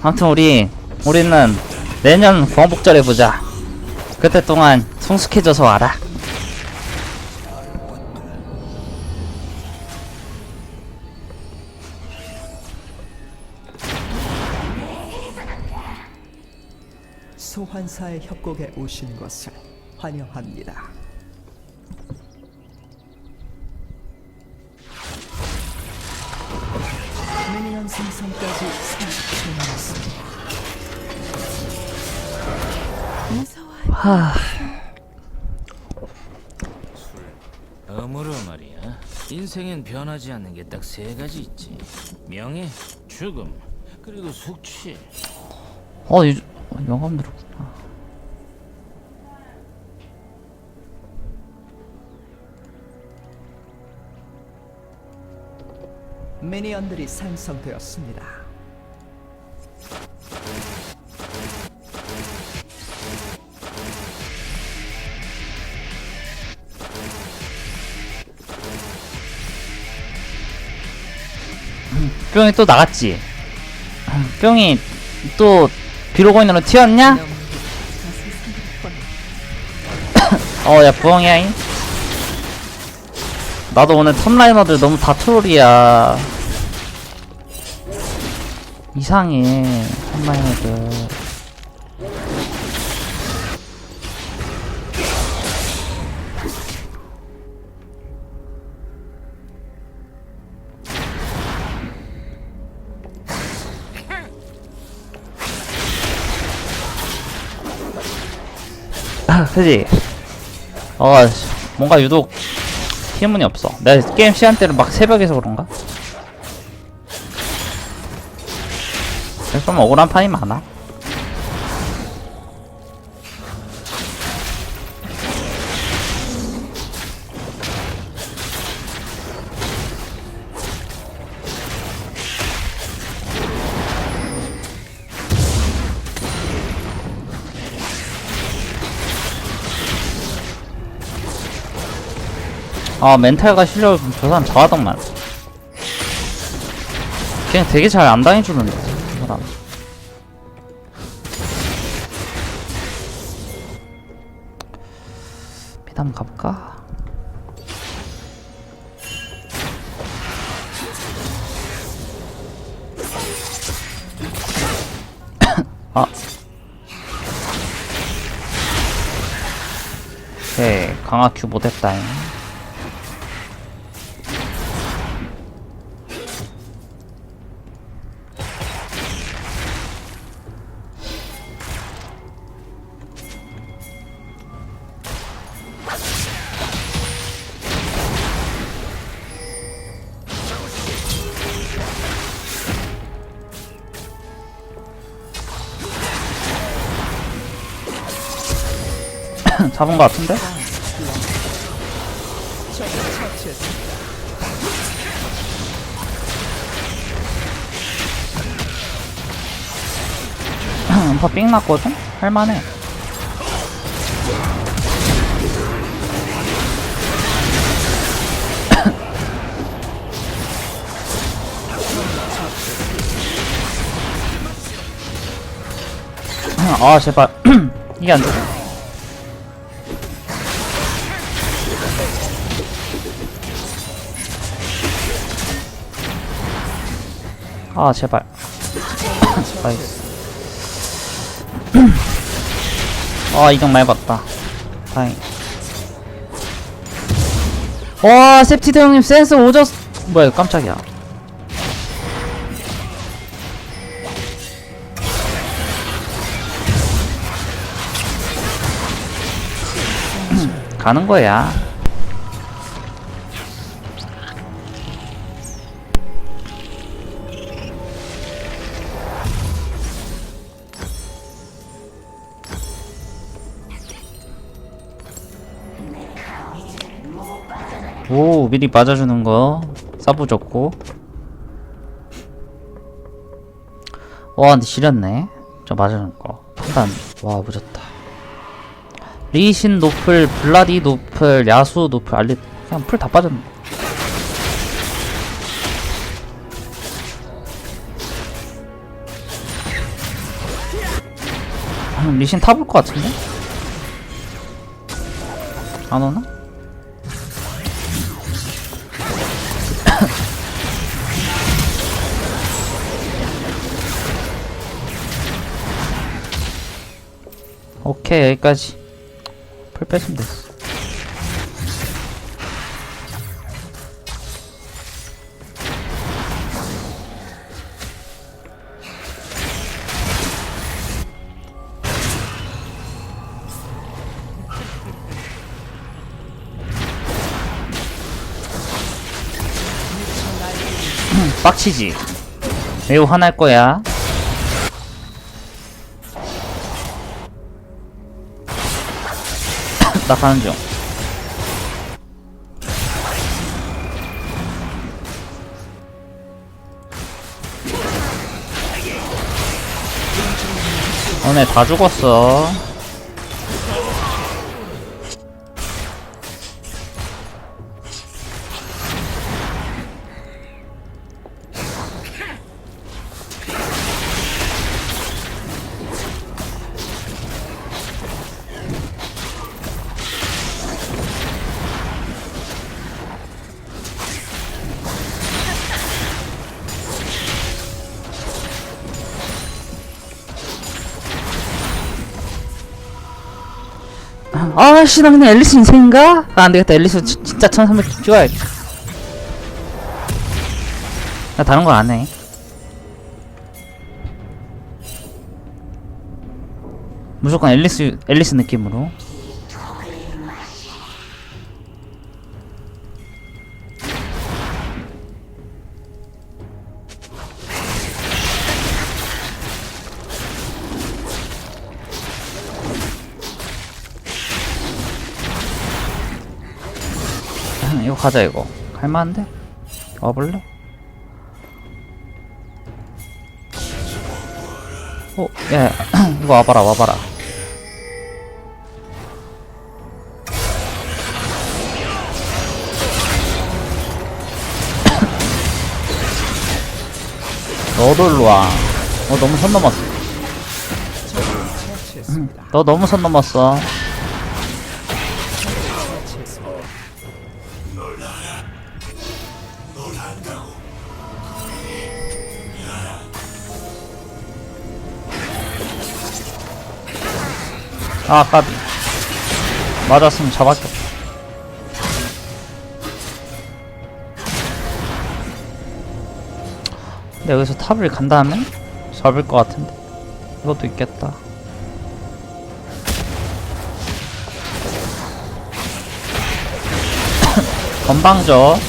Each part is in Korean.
아무튼 우리 우리는 내년 광복절에 보자. 그때 동안 성숙해져서 와라. 소환사의 협곡에 오신 것을 환영합니다. 미니언 생성까지 30초 남았습니다. 하. 어무로 말이야. 인생엔 변하지 않는 게 딱 세 가지 있지. 명예, 죽음, 그리고 숙취. 어, 이, 어, 영감 들었 미니언들이 생성되었습니다. 뿅이 또 나갔지. 뿅이 또 비로고 있는 로 튀었냐? 어, 야, 부엉이야잉. 나도 오늘 탑라이너들 너무 다 트롤이야. 이상해, 탑라이너들. 아, 그지? 어, 씨, 뭔가 유독 힘문이 없어. 내가 게임 시간대를 막 새벽에서 그런가? 좀 억울한 판이 많아. 아 멘탈과 실력을 저 사람 잘하더만 그냥 되게 잘 안 당해주는데 저 사람. 미담 가볼까? 아. 오케이 강화 큐 못했다잉 잡은 거 같은데? 음파 삥 났거든? 할만해 아 제발 이게 안 죽어 아 제발. 나이스. 아 이경 많이 봤다. 다행. 와 sep티드 형님 센스 오졌 뭐야 깜짝이야. 가는 거야 오 미리 맞아주는 거. 사부 좋고. 와 근데 지렸네. 저 맞아주는 거. 판단 와 무졌다. 리신 노플 블라디 노플 야수 노플 알리 그냥 풀 다 빠졌네. 음, 리신 타볼 것 같은데? 안 오나? 오케이 여기까지. 풀 뺐으면 됐어. 빡치지. 매우 화날 거야 나 가는 중. 너네 다 죽었어 아씨 나 그냥 앨리스 인생인가? 아 안되겠다. 앨리스 지- 진짜 1300 찍어야겠다 나 다른 걸 안해. 무조건 앨리스 앨리스 느낌으로 이거 가자 이거 할만한데? 와볼래? 어, 야, 이거 와봐라, 와봐라. 너도 일로 와. 너 너무 선 넘었어. 너 너무 선 넘었어. 아, 까비. 맞았으면 잡았겠다. 근데 여기서 탑을 간 다음에 잡을 것 같은데. 이것도 있겠다. 건방져.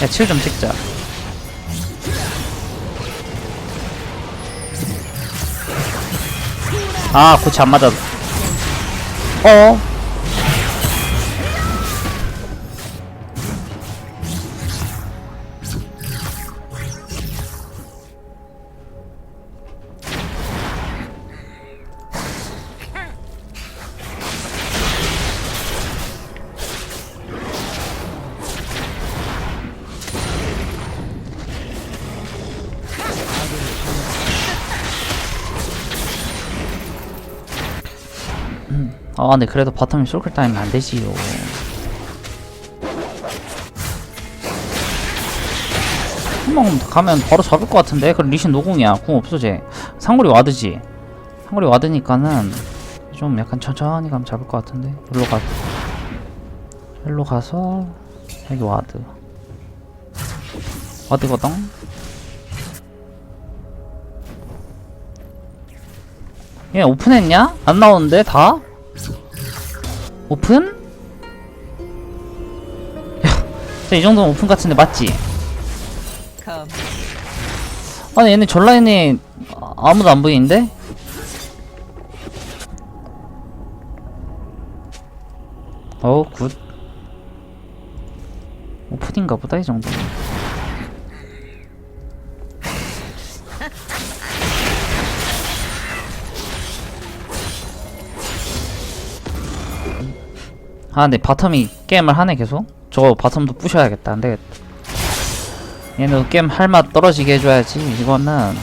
야, 7좀 찍자. 아, 고치 안 맞아. 어? 아, 근데 그래도 바텀이 솔클 따이면 안 되지요. 한번 가면 바로 잡을 것 같은데? 그럼 리신 노공이야. 궁 없어, 쟤. 상거리 와드지? 상거리 와드니까는 좀 약간 천천히 가면 잡을 것 같은데? 일로 가. 일로 가서, 여기 와드. 와드거든? 얘 오픈했냐? 안 나오는데, 다? 오픈? 야, 이 정도면 오픈 같은데 맞지? 감. 아니 얘네 전라인에 아- 아무도 안 보이는데? 어우 굿 오픈인가 보다 이 정도면 아 근데 바텀이 게임을 하네 계속? 저거 바텀도 부셔야겠다. 안되겠다 얘는 게임 할 맛 떨어지게 해줘야지 이거는.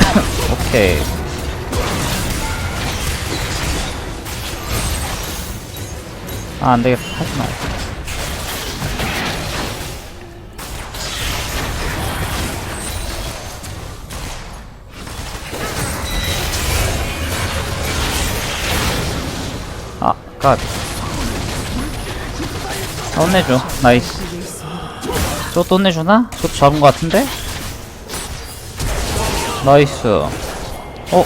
오케이. 아 안되겠다. 하지마 아 까비 아, 나이스. 저것도 혼내주나? 저것도 잡은 것 같은데? 나이스. 어?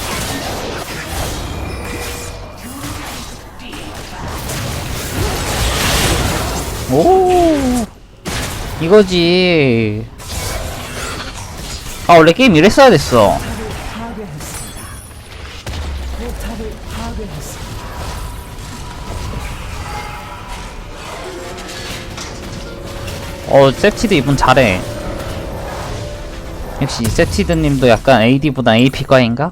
오! 이거지. 아 원래 게임 이랬어야 됐어 어 세티드 이분 잘해 역시 세티드 님도 약간 AD보다 AP과인가?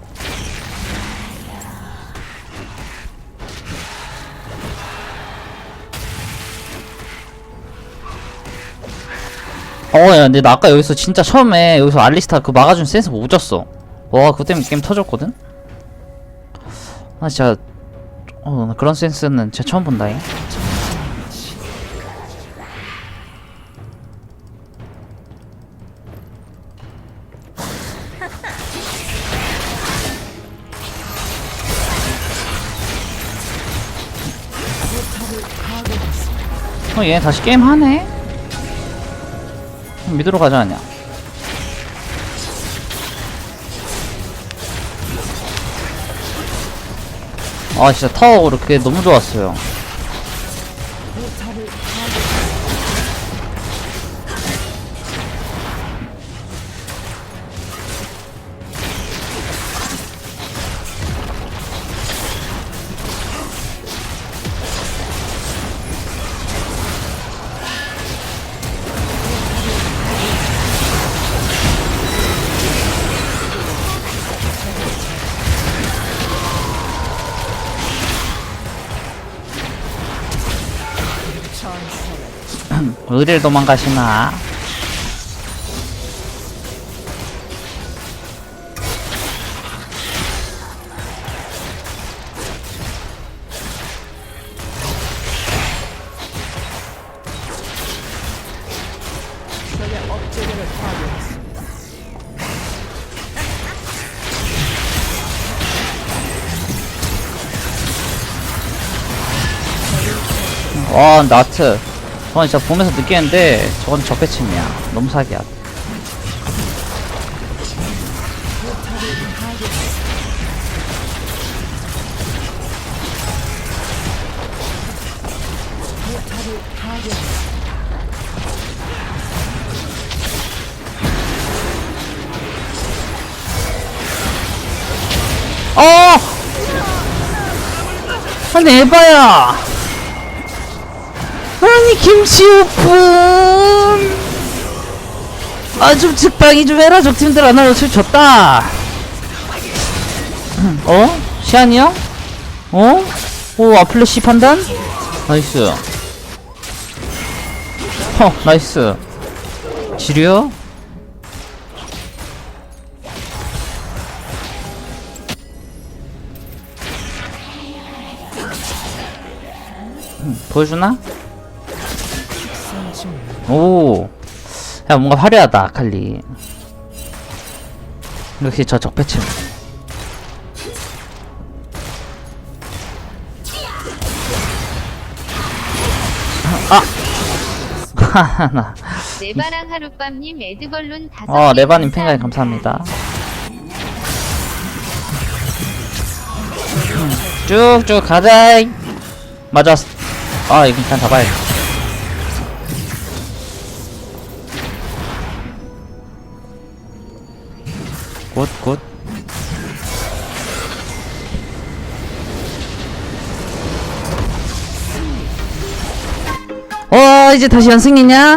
어야 근데 나 아까 여기서 진짜 처음에 여기서 알리스타 그 막아준 센스 못 줬어 와 그것 때문에 게임 터졌거든? 아 진짜 어나 그런 센스는 진짜 처음 본다잉 어, 얘 다시 게임 하네? 미드로 가자, 아냐. 아, 진짜 타워로 그게 너무 좋았어요. 어디를 도망가시나? 와, 나트. 저건 진짜 보면서 느끼는데, 저건 적배침이야. 너무 사기야. 어! 아니, 에바야! 아니 김치 오픈 아좀 즉방이 좀 해라 적팀들 안 하고 술 졌다 어? 시안이야? 어? 오 아플래시 판단? 나이스 허 나이스 지려? 음, 보여주나? 오, 야 뭔가 화려하다 아칼리. 역시 저 적배층. 아, 하나. 네바랑 하룻밤님 에드벌룬 다섯 어, 개 레바님 팬가이 감사합니다. 음, 쭉쭉 가자. 맞아. 아, 이거 일단 잡아야겠다. 굿, 굿. 어, 이제 다시 연승이냐?